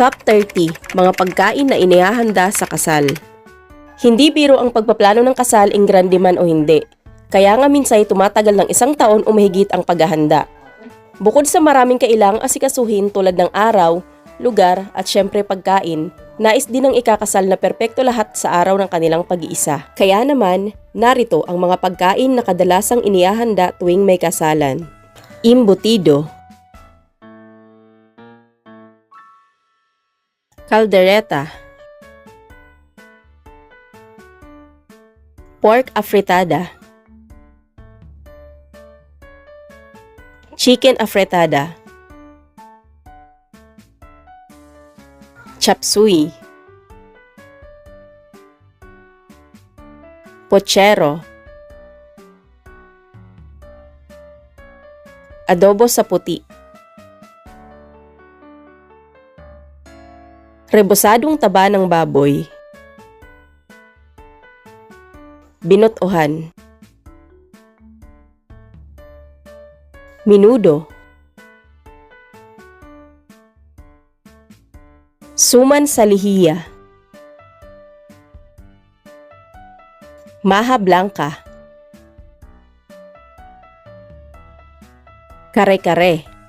Top 30 Mga pagkain na inihahanda sa kasal Hindi biro ang pagpaplano ng kasal ing grande man o hindi. Kaya nga minsay tumatagal ng isang taon o mahigit ang paghahanda. Bukod sa maraming kailangang asikasuhin tulad ng araw, lugar at syempre pagkain, nais din ng ikakasal na perpekto lahat sa araw ng kanilang pag-iisa. Kaya naman, narito ang mga pagkain na kadalasang inihahanda tuwing may kasalan. Imbutido Caldereta. Pork afritada. Chicken afritada. Chop suey. Pochero. Adobo sa puti Rebosadong taba ng baboy. Binutuhan Minudo. Suman sa lihiya. Maha Blanca. Kare-kare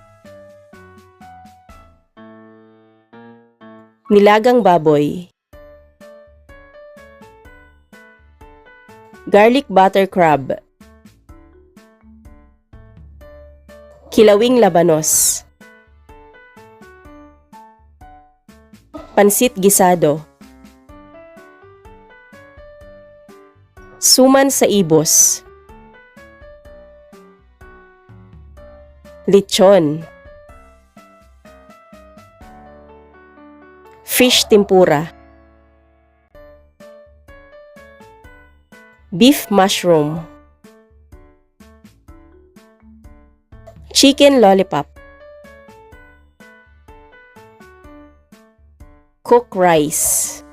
Nilagang baboy. Garlic butter crab. Kilawing labanos. Pansit gisado. Suman sa ibos. Lechon Fish tempura. Beef mushroom. Chicken lollipop. Cook rice.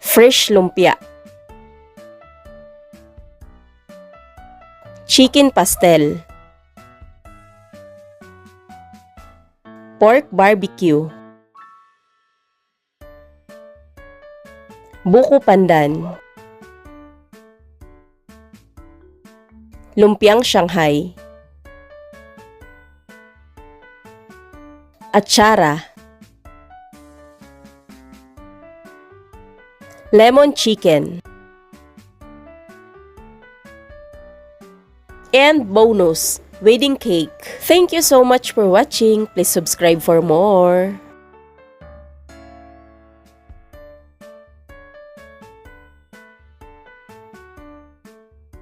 Fresh lumpia. Chicken pastel Pork barbecue. Buko pandan. Lumpiang Shanghai. Atsara. Lemon chicken. And bonus, wedding cake. Thank you so much for watching. Please subscribe for more.